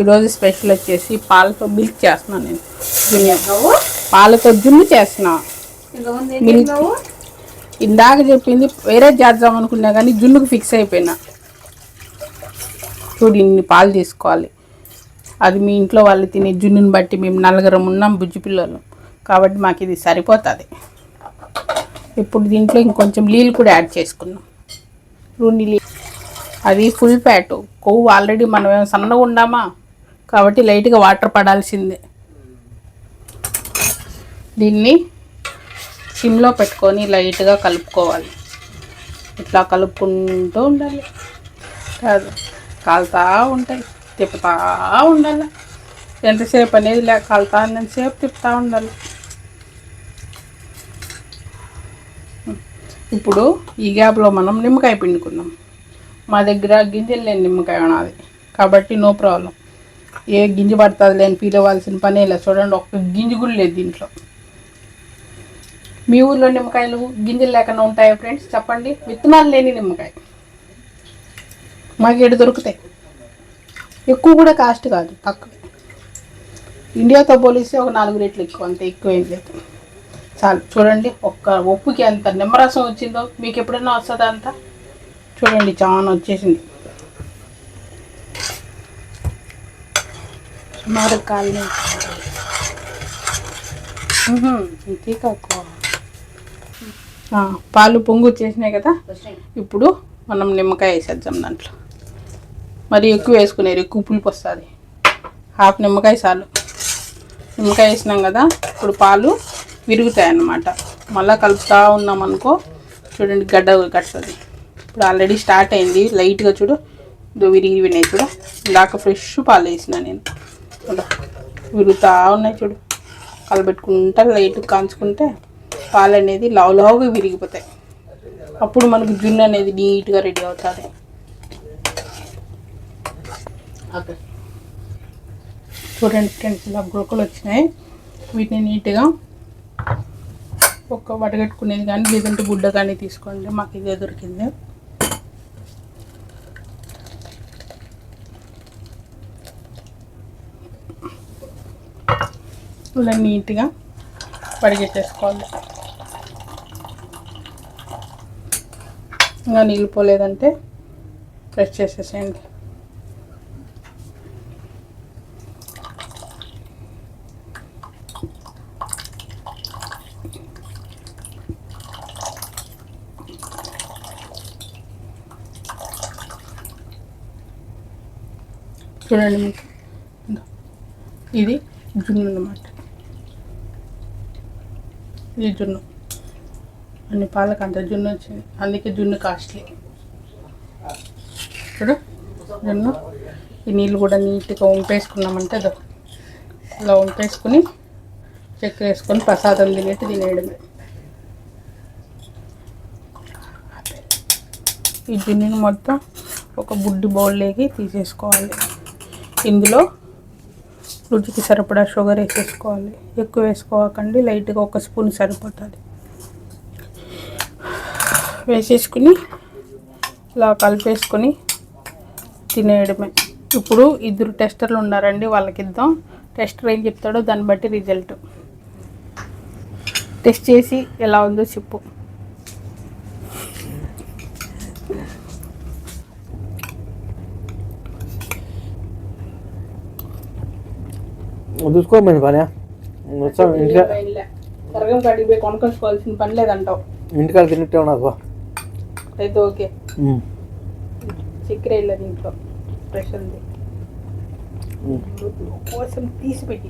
ఈరోజు స్పెషల్ వచ్చేసి పాలతో మిల్క్ చేస్తున్నాను నేను. జున్ను పాలతో జున్ను చేస్తున్నా. మిల్క్. ఇందాక చెప్పింది వేరే చేద్దాం అనుకున్నా కానీ జున్నుకు ఫిక్స్ అయిపోయినా. చూడు ఇన్ని పాలు తీసుకోవాలి. అది మీ ఇంట్లో వాళ్ళు తినే జున్నుని బట్టి మేము నలుగురం ఉన్నాం బుజ్జి పిల్లలు. కాబట్టి మాకు ఇది సరిపోతుంది. ఇప్పుడు దీంట్లో ఇంకొంచెం నీళ్ళు కూడా యాడ్ చేసుకున్నాం రెండు అది ఫుల్ ఫ్యాట్. కొవ్వు ఆల్రెడీ మనం సన్నగా ఉండామా కాబట్టి లైట్గా వాటర్ పడాల్సిందే. దీన్ని సిమ్లో పెట్టుకొని లైట్గా కలుపుకోవాలి. ఇట్లా కలుపుకుంటూ ఉండాలి. కాదు కాలుతా ఉంటాయి తిప్పుతా ఉండాలి. ఎంతసేపు అనేది లే కాలుతా సేపు తిప్పుతూ ఉండాలి. ఇప్పుడు ఈ గ్యాప్లో మనం నిమ్మకాయ పిండుకుందాం. మా దగ్గర గింజలు లేని నిమ్మకాయ ఉన్నది. కాబట్టి నో ప్రాబ్లం. ఏ గింజ పడుతుంది లేని పీలవలసిన పనే లేదు. చూడండి ఒక్క గింజ కూడా లేదు దీంట్లో. మీ ఊర్లో నిమ్మకాయలు గింజలు లేకుండా ఉంటాయా ఫ్రెండ్స్ చెప్పండి. విత్తనాలు లేని నిమ్మకాయ. మాకు ఏడు దొరుకుతాయి. ఎక్కువ కూడా కాస్ట్ కాదు తక్కువ. ఇండియాతో పోలిస్తే ఒక నాలుగు రేట్లు ఎక్కువ అంత ఎక్కువ ఏం లేదు చాలు చూడండి ఒక్క ఉప్పుకి ఎంత నిమ్మరసం వచ్చిందో మీకు ఎప్పుడైనా వస్తుందా అంత? చూడండి చాలా వచ్చేసింది. సుమారు కాలనీ ఇంకే పాలు పొంగు వచ్చేసినాయి కదా? ఇప్పుడు మనం నిమ్మకాయ వేసేద్దాం దాంట్లో. మరి ఎక్కువ వేసుకునేది ఎక్కువ పులుపు వస్తుంది. హాఫ్ నిమ్మకాయ చాలు. నిమ్మకాయ వేసినాం కదా ఇప్పుడు పాలు విరుగుతాయి అన్నమాట మళ్ళీ కలుపుతూ ఉన్నాం అనుకో చూడండి గడ్డ కట్టుతుంది. ఇప్పుడు ఆల్రెడీ స్టార్ట్ అయింది. లైట్గా చూడు ఇదో విరిగి వినాయి చూడు. ఇందాక ఫ్రెష్ పాలు వేసిన నేను. విరుగుతూ ఉన్నాయి చూడు. కలబెట్టుకుంటా లైట్ కాంచుకుంటే పాలు అనేది లావు లావుగా విరిగిపోతాయి. అప్పుడు మనకు జున్ను అనేది నీట్గా రెడీ అవుతుంది. చూడండి ఫ్రెండ్స్ ఇలా గురకలు వచ్చినాయి. వీటిని నీట్గా ఒక వడగట్టుకునేది కానీ లేదంటే గుడ్డ కానీ తీసుకోండి. మాకు ఇదే దొరికింది. ఇలా నీట్గా వడిగేసేసుకోవాలి ఇంకా నీళ్ళు పోలేదంటే ఫ్రెష్ చేసేసేయండి. చూడండి మీకు. ఇది జున్ను అన్నమాట. ఇది జున్ను. అన్ని పాలకు అంత జున్ను వచ్చింది. అందుకే జున్ను కాస్ట్లీ. చూడు జున్ను. ఈ నీళ్ళు కూడా నీట్గా వంపేసుకున్నామంటే అదో. ఇలా వంపేసుకుని చక్కెర వేసుకొని ప్రసాదం తినేట్టు తినేయడమే. ఈ జున్నుని మొత్తం ఒక బుడ్డి బౌల్లోకి తీసేసుకోవాలి. ఇందులో రుచికి సరిపడా షుగర్ వేసేసుకోవాలి. ఎక్కువ వేసుకోకండి లైట్గా ఒక స్పూన్ సరిపోతుంది. వేసేసుకుని ఇలా కలిపేసుకొని తినేయడమే. ఇప్పుడు ఇద్దరు టెస్టర్లు ఉన్నారండి వాళ్ళకి ఇద్దాం టెస్టర్ ఏం చెప్తాడో దాన్ని బట్టి రిజల్ట్. టెస్ట్ చేసి ఎలా ఉందో చెప్పు. చూసుకోమని పని వచ్చాం ఇంటికా కాడికి పోయి కొనుక్కొచ్చుకోవాల్సిన పని లేదంటావు. ఇంటికాడ తిన్నట్టే ఉన్నది అయితే ఓకే. చక్కెర ఇంట్లో స్పెషల్ది. కోసం తీసి పెట్టి